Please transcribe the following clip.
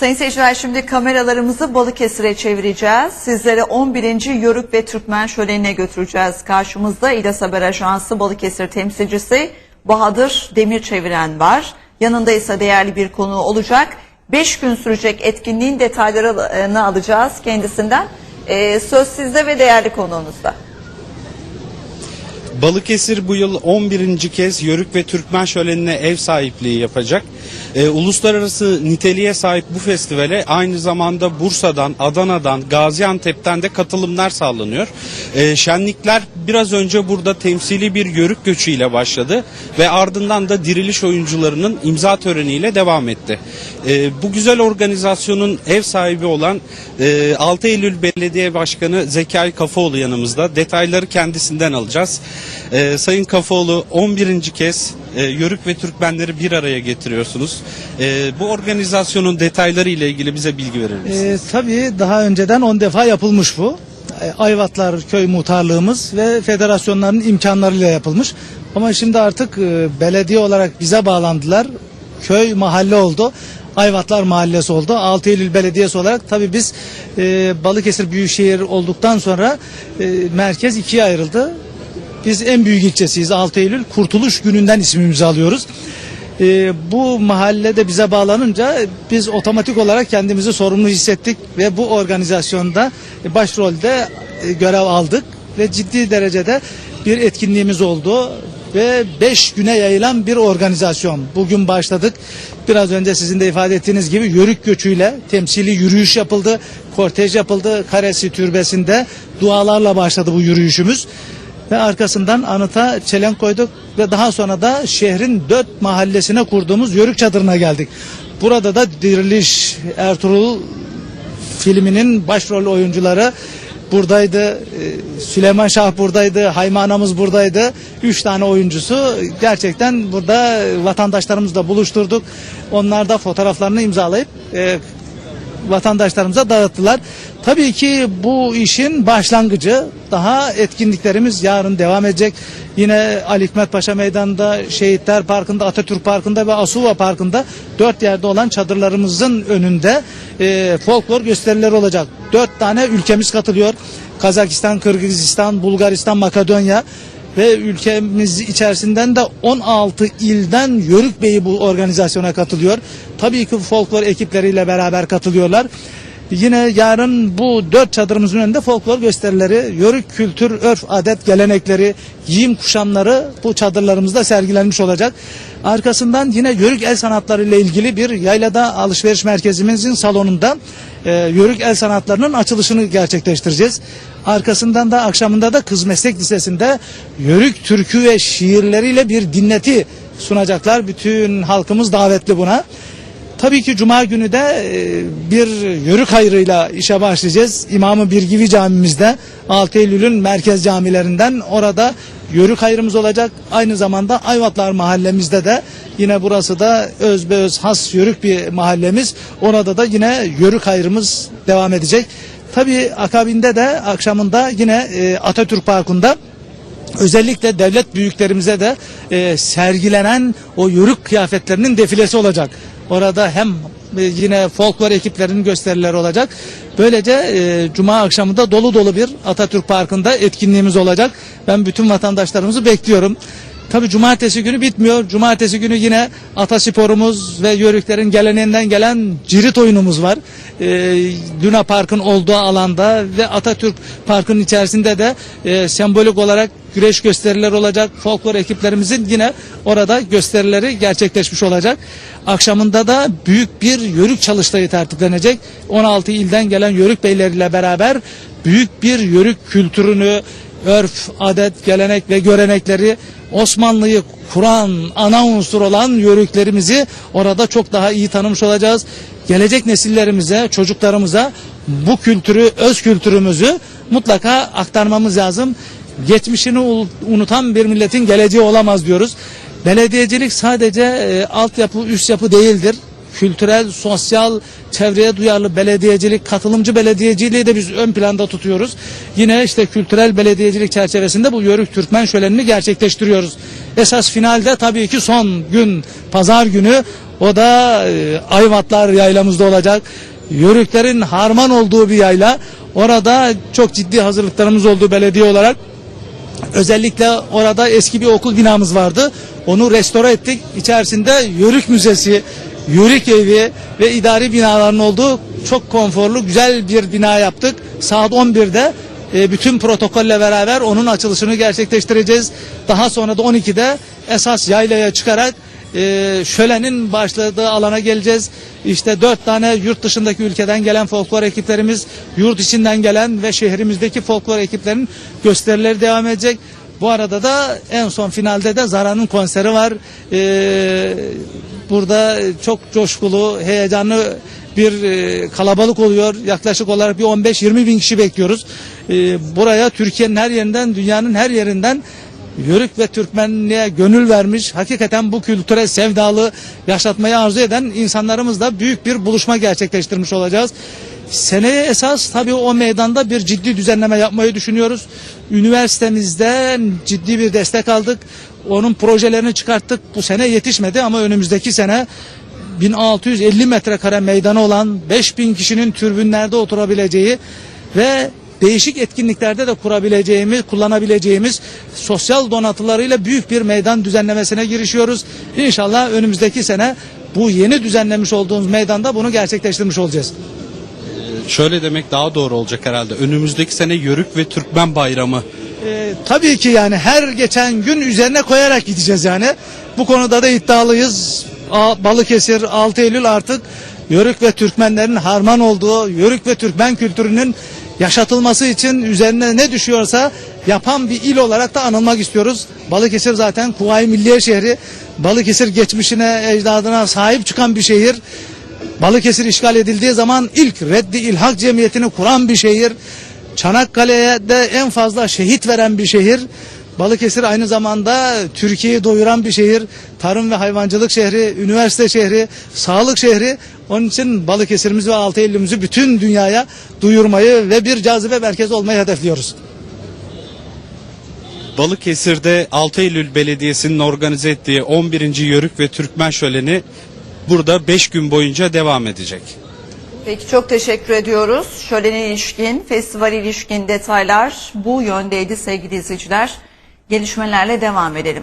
Sayın seyirciler şimdi kameralarımızı Balıkesir'e çevireceğiz. Sizlere 11. Yörük ve Türkmen şölenine götüreceğiz. Karşımızda İlas Haber Ajansı Balıkesir temsilcisi Bahadır Demir çeviren var. Yanında ise değerli bir konu olacak. 5 gün sürecek etkinliğin detaylarını alacağız kendisinden. Ee, söz sizde ve değerli konuğunuzda. Balıkesir bu yıl 11. kez Yörük ve Türkmen Şöleni'ne ev sahipliği yapacak. Ee, uluslararası niteliğe sahip bu festivale aynı zamanda Bursa'dan, Adana'dan, Gaziantep'ten de katılımlar sağlanıyor. Ee, şenlikler biraz önce burada temsili bir Yörük göçüyle başladı ve ardından da diriliş oyuncularının imza töreniyle devam etti. Ee, bu güzel organizasyonun ev sahibi olan e, 6 Eylül Belediye Başkanı Zekai Kafaoğlu yanımızda. Detayları kendisinden alacağız. Ee, Sayın Kafaoğlu 11. kez e, Yörük ve Türkmenleri bir araya getiriyorsunuz. Ee, bu organizasyonun detayları ile ilgili bize bilgi verir misiniz? Ee, tabii daha önceden 10 defa yapılmış bu. Ee, Ayvatlar köy muhtarlığımız ve federasyonların imkanlarıyla yapılmış. Ama şimdi artık e, belediye olarak bize bağlandılar. Köy mahalle oldu. Ayvatlar Mahallesi oldu. 6 Eylül Belediyesi olarak tabii biz e, Balıkesir Büyükşehir olduktan sonra e, merkez ikiye ayrıldı. Biz en büyük ilçesiyiz 6 Eylül. Kurtuluş gününden ismimizi alıyoruz. Ee, bu mahallede bize bağlanınca biz otomatik olarak kendimizi sorumlu hissettik ve bu organizasyonda e, başrolde e, görev aldık ve ciddi derecede bir etkinliğimiz oldu ve 5 güne yayılan bir organizasyon. Bugün başladık. Biraz önce sizin de ifade ettiğiniz gibi yörük göçüyle temsili yürüyüş yapıldı, kortej yapıldı. Karesi türbesinde dualarla başladı bu yürüyüşümüz ve arkasından anıta çelenk koyduk ve daha sonra da şehrin dört mahallesine kurduğumuz Yörük Çadırı'na geldik. Burada da Diriliş Ertuğrul filminin başrol oyuncuları buradaydı. Ee, Süleyman Şah buradaydı. Hayme Anamız buradaydı. Üç tane oyuncusu gerçekten burada vatandaşlarımızla buluşturduk. Onlar da fotoğraflarını imzalayıp e, vatandaşlarımıza dağıttılar. Tabii ki bu işin başlangıcı daha etkinliklerimiz yarın devam edecek. Yine Ali Hikmet Paşa Meydanı'nda, Şehitler Parkı'nda, Atatürk Parkı'nda ve Asuva Parkı'nda dört yerde olan çadırlarımızın önünde e, folklor gösterileri olacak. Dört tane ülkemiz katılıyor. Kazakistan, Kırgızistan, Bulgaristan, Makedonya ve ülkemiz içerisinden de 16 ilden Yörük Bey'i bu organizasyona katılıyor. Tabii ki folklor ekipleriyle beraber katılıyorlar. Yine yarın bu dört çadırımızın önünde folklor gösterileri, yörük kültür, örf, adet, gelenekleri, giyim kuşamları bu çadırlarımızda sergilenmiş olacak. Arkasından yine yörük el sanatları ile ilgili bir yaylada alışveriş merkezimizin salonunda e, yörük el sanatlarının açılışını gerçekleştireceğiz. Arkasından da akşamında da Kız Meslek Lisesi'nde yörük türkü ve şiirleriyle bir dinleti sunacaklar. Bütün halkımız davetli buna. Tabii ki Cuma günü de e, bir yörük hayrıyla işe başlayacağız. İmamı Birgivi camimizde 6 Eylül'ün merkez camilerinden orada yörük hayrımız olacak. Aynı zamanda Ayvatlar mahallemizde de yine burası da özbeöz has yörük bir mahallemiz. Orada da yine yörük hayrımız devam edecek. Tabii akabinde de akşamında yine e, Atatürk Parkı'nda özellikle devlet büyüklerimize de e, sergilenen o yörük kıyafetlerinin defilesi olacak. Orada hem yine folklor ekiplerinin gösterileri olacak. Böylece e, Cuma akşamı da dolu dolu bir Atatürk Parkı'nda etkinliğimiz olacak. Ben bütün vatandaşlarımızı bekliyorum. Tabi cumartesi günü bitmiyor. Cumartesi günü yine atasporumuz ve yörüklerin geleneğinden gelen cirit oyunumuz var. Ee, Luna Park'ın olduğu alanda ve Atatürk Park'ın içerisinde de e, sembolik olarak güreş gösterileri olacak. Folklor ekiplerimizin yine orada gösterileri gerçekleşmiş olacak. Akşamında da büyük bir yörük çalıştayı tertiplenecek. 16 ilden gelen yörük beyleriyle beraber büyük bir yörük kültürünü, örf, adet, gelenek ve görenekleri Osmanlı'yı kuran ana unsur olan yörüklerimizi orada çok daha iyi tanımış olacağız. Gelecek nesillerimize, çocuklarımıza bu kültürü, öz kültürümüzü mutlaka aktarmamız lazım. Geçmişini unutan bir milletin geleceği olamaz diyoruz. Belediyecilik sadece e, altyapı, üst yapı değildir kültürel, sosyal, çevreye duyarlı belediyecilik, katılımcı belediyeciliği de biz ön planda tutuyoruz. Yine işte kültürel belediyecilik çerçevesinde bu Yörük Türkmen şölenini gerçekleştiriyoruz. Esas finalde tabii ki son gün, pazar günü O da e, Ayvatlar yaylamızda olacak. Yörüklerin harman olduğu bir yayla. Orada çok ciddi hazırlıklarımız oldu belediye olarak. Özellikle orada eski bir okul binamız vardı. Onu restore ettik. İçerisinde Yörük Müzesi, Yörük Evi ve idari binaların olduğu çok konforlu güzel bir bina yaptık. Saat 11'de e, bütün protokolle beraber onun açılışını gerçekleştireceğiz. Daha sonra da 12'de esas yaylaya çıkarak e, şölenin başladığı alana geleceğiz. İşte dört tane yurt dışındaki ülkeden gelen folklor ekiplerimiz, yurt içinden gelen ve şehrimizdeki folklor ekiplerin gösterileri devam edecek. Bu arada da en son finalde de Zara'nın konseri var. Ee, burada çok coşkulu, heyecanlı bir e, kalabalık oluyor. Yaklaşık olarak bir 15-20 bin kişi bekliyoruz. Ee, buraya Türkiye'nin her yerinden, dünyanın her yerinden Yörük ve Türkmenliğe gönül vermiş, hakikaten bu kültüre sevdalı yaşatmayı arzu eden insanlarımızla büyük bir buluşma gerçekleştirmiş olacağız. Seneye esas tabii o meydanda bir ciddi düzenleme yapmayı düşünüyoruz. Üniversitemizden ciddi bir destek aldık. Onun projelerini çıkarttık. Bu sene yetişmedi ama önümüzdeki sene 1650 metrekare meydanı olan 5000 kişinin türbünlerde oturabileceği ve değişik etkinliklerde de kurabileceğimiz, kullanabileceğimiz sosyal donatılarıyla büyük bir meydan düzenlemesine girişiyoruz. İnşallah önümüzdeki sene bu yeni düzenlemiş olduğumuz meydanda bunu gerçekleştirmiş olacağız. Şöyle demek daha doğru olacak herhalde. Önümüzdeki sene Yörük ve Türkmen Bayramı. Ee, tabii ki yani her geçen gün üzerine koyarak gideceğiz yani. Bu konuda da iddialıyız. Balıkesir 6 Eylül artık Yörük ve Türkmenlerin harman olduğu, Yörük ve Türkmen kültürünün yaşatılması için üzerine ne düşüyorsa yapan bir il olarak da anılmak istiyoruz. Balıkesir zaten Kuvayi Milliye şehri. Balıkesir geçmişine, ecdadına sahip çıkan bir şehir. Balıkesir işgal edildiği zaman ilk Reddi İlhak Cemiyeti'ni kuran bir şehir. Çanakkale'de en fazla şehit veren bir şehir. Balıkesir aynı zamanda Türkiye'yi doyuran bir şehir. Tarım ve hayvancılık şehri, üniversite şehri, sağlık şehri. Onun için Balıkesir'imizi ve Altı Eylül'ümüzü bütün dünyaya duyurmayı ve bir cazibe merkezi olmayı hedefliyoruz. Balıkesir'de 6 Eylül Belediyesi'nin organize ettiği 11. Yörük ve Türkmen Şöleni burada 5 gün boyunca devam edecek. Peki çok teşekkür ediyoruz. Şölene ilişkin, festival ilişkin detaylar bu yöndeydi sevgili izleyiciler. Gelişmelerle devam edelim.